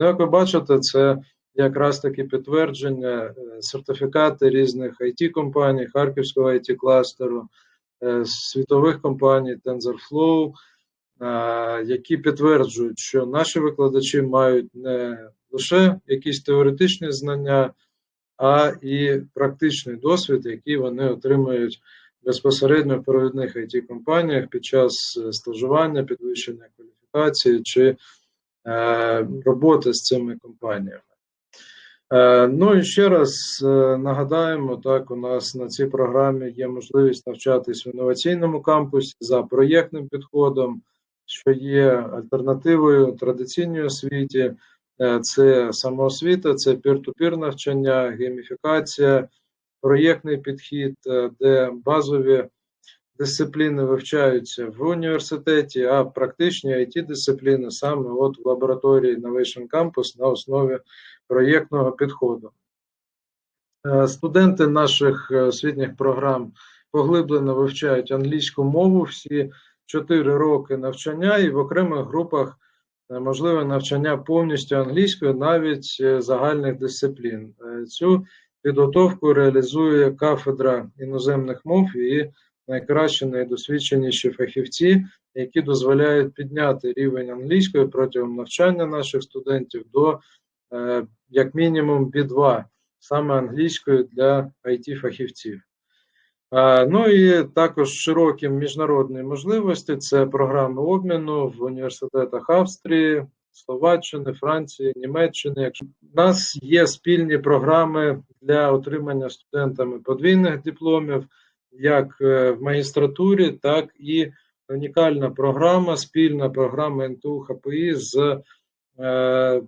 Ну, як ви бачите, це якраз таки підтвердження е, сертифікати різних it компаній Харківського it кластеру е, світових компаній TensorFlow, які підтверджують, що наші викладачі мають не лише якісь теоретичні знання, а і практичний досвід, який вони отримують безпосередньо в провідних it компаніях під час е, стажування, підвищення кваліфікації чи е, роботи з цими компаніями. Е, ну і ще раз нагадаємо, так у нас на цій програмі є можливість навчатись в інноваційному кампусі за проєктним підходом, що є альтернативою традиційній освіті. Це самоосвіта, це пір-ту-пір навчання, гейміфікація, проєктний підхід, е, де базові дисципліни вивчаються в університеті, а практичні it дисципліни саме от в лабораторії Innovation Campus на основі проєктного підходу. Е, студенти наших е, освітніх програм поглиблено вивчають англійську мову всі 4 роки навчання, і в окремих групах можливе навчання повністю англійською, навіть загальних дисциплін. Цю Підготовку реалізує кафедра іноземних мов і найкращі, найдосвідченіші фахівці, які дозволяють підняти рівень англійської протягом навчання наших студентів до е, як мінімум B2, саме англійської для it фахівців Ну і також широкі міжнародні можливості це програми обміну в університетах Австрії, Словаччини, Франції, Німеччини. Якщо у нас є спільні програми для отримання студентами подвійних дипломів, як е, в магістратурі, так і унікальна програма, спільна програма НТУ ХПІ з е,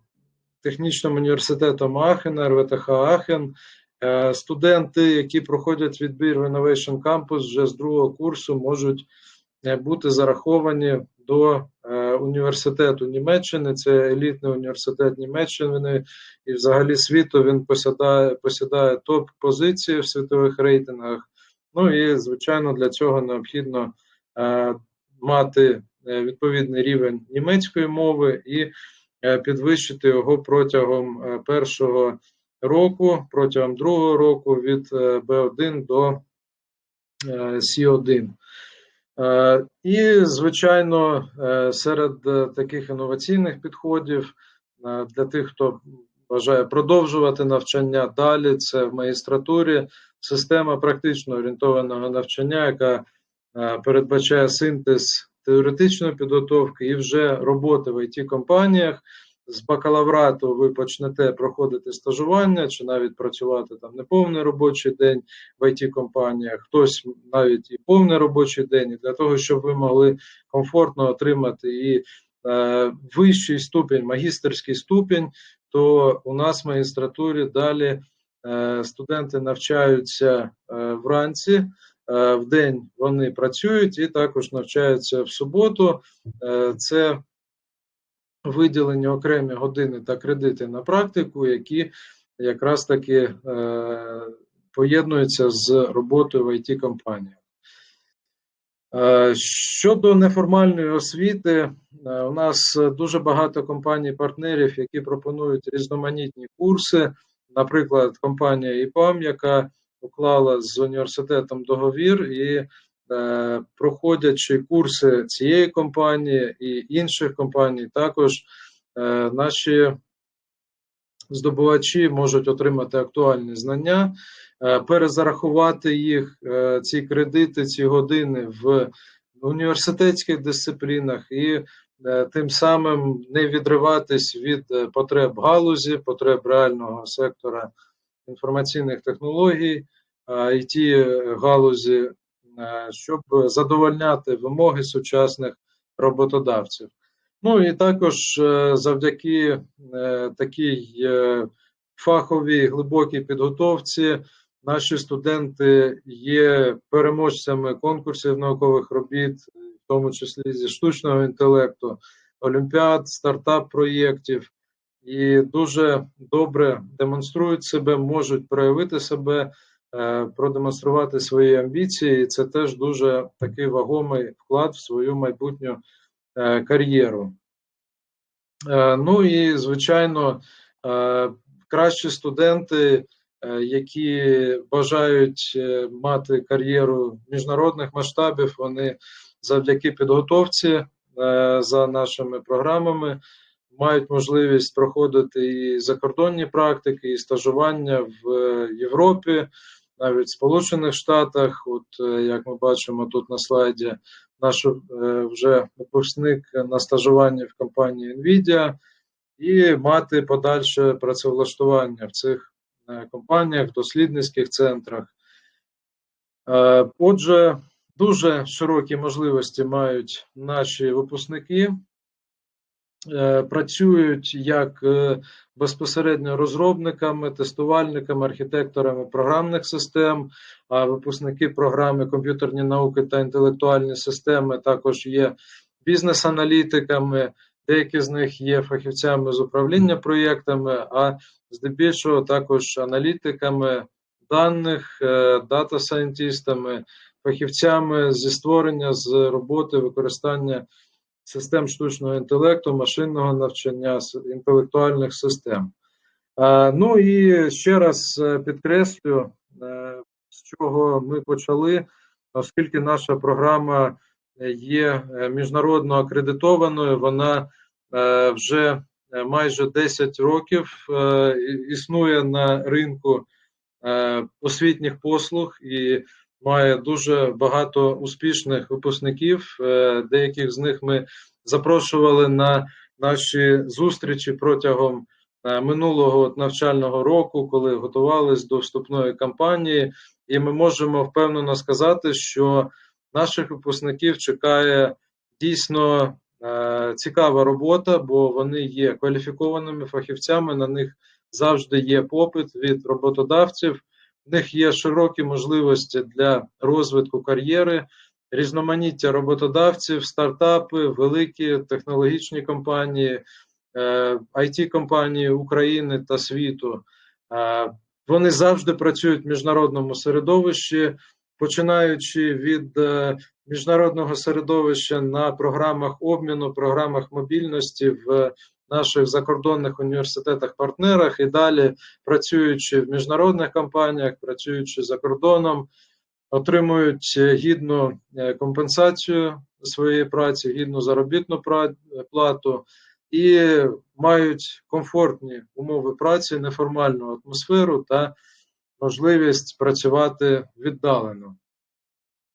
технічним університетом Ахен, РВТХ Ахен. Е, студенти, які проходять відбір в Innovation Campus вже з другого курсу, можуть бути зараховані до університету Німеччини. Це елітний університет Німеччини і взагалі світу він посідає посідає топ-позиції в світових рейтингах. Ну і звичайно для цього необхідно е, мати е, відповідний рівень німецької мови і е, підвищити його протягом е, першого року, протягом другого року від е, B1 до е, C1. Е, і, звичайно, серед таких інноваційних підходів для тих, хто бажає продовжувати навчання далі, це в магістратурі система практично орієнтованого навчання, яка передбачає синтез теоретичної підготовки і вже роботи в it компаніях. З бакалаврату ви почнете проходити стажування чи навіть працювати там неповний робочий день в it компаніях. Хтось навіть і повний робочий день, і для того, щоб ви могли комфортно отримати і е, вищий ступінь, магістерський ступінь, то у нас в магістратурі далі е, студенти навчаються е, вранці. Е, в день вони працюють і також навчаються в суботу. Е, це виділені окремі години та кредити на практику, які якраз таки е, поєднуються з роботою в it компаніях е, Щодо неформальної освіти, е, у нас дуже багато компаній-партнерів, які пропонують різноманітні курси. Наприклад, компанія ІПАМ, яка уклала з університетом договір і Е, проходячи курси цієї компанії і інших компаній, також е, наші здобувачі можуть отримати актуальні знання, е, перезарахувати їх, ці кредити, ці години в університетських дисциплінах і тим самим не відриватись від потреб галузі, потреб реального сектора інформаційних технологій, і ті галузі Е, щоб задовольняти вимоги сучасних роботодавців. Ну і також е, завдяки е, такій фаховій глибокій підготовці наші студенти є переможцями конкурсів наукових робіт, в тому числі зі штучного інтелекту, олімпіад, стартап-проєктів, і дуже добре демонструють себе, можуть проявити себе Е, продемонструвати свої амбіції, і це теж дуже такий вагомий вклад в свою майбутню е, кар'єру. Ну і, звичайно, кращі студенти, які бажають мати кар'єру міжнародних масштабів, вони завдяки підготовці за нашими програмами мають можливість проходити і закордонні практики, і стажування в Європі, навіть в Сполучених Штатах. От е, як ми бачимо тут на слайді, наш е, вже випускник на стажуванні в компанії Nvidia, і мати подальше працевлаштування в цих е, компаніях, дослідницьких центрах. Отже, дуже широкі можливості мають наші випускники. Е, працюють як е, безпосередньо розробниками, тестувальниками, архітекторами програмних систем, а випускники програми комп'ютерні науки та інтелектуальні системи також є бізнес-аналітиками. Деякі з них є фахівцями з управління проєктами, а здебільшого також аналітиками даних, е, дата-сайентістами, фахівцями зі створення з роботи використання систем штучного інтелекту, машинного навчання, інтелектуальних систем. Ну і ще раз е, підкреслю, е, з чого ми почали, оскільки наша програма є е, міжнародно акредитованою, вона вже майже 10 років існує на ринку освітніх послуг і має дуже багато успішних випускників. Е, деяких з них ми запрошували на наші зустрічі протягом е, минулого навчального року, коли готувалися до вступної кампанії, і ми можемо впевнено сказати, що наших випускників чекає дійсно е, цікава робота, бо вони є кваліфікованими фахівцями. На них завжди є попит від роботодавців. В них є широкі можливості для розвитку кар'єри, різноманіття роботодавців, стартапи, великі технологічні компанії, it е, компанії України та світу. Е, вони завжди працюють в міжнародному середовищі, починаючи від е, міжнародного середовища на програмах обміну, програмах мобільності в наших закордонних університетах-партнерах і далі працюючи в міжнародних компаніях, працюючи за кордоном, отримують гідну е, компенсацію своєї праці, гідну заробітну плату і мають комфортні умови праці, неформальну атмосферу та можливість працювати віддалено.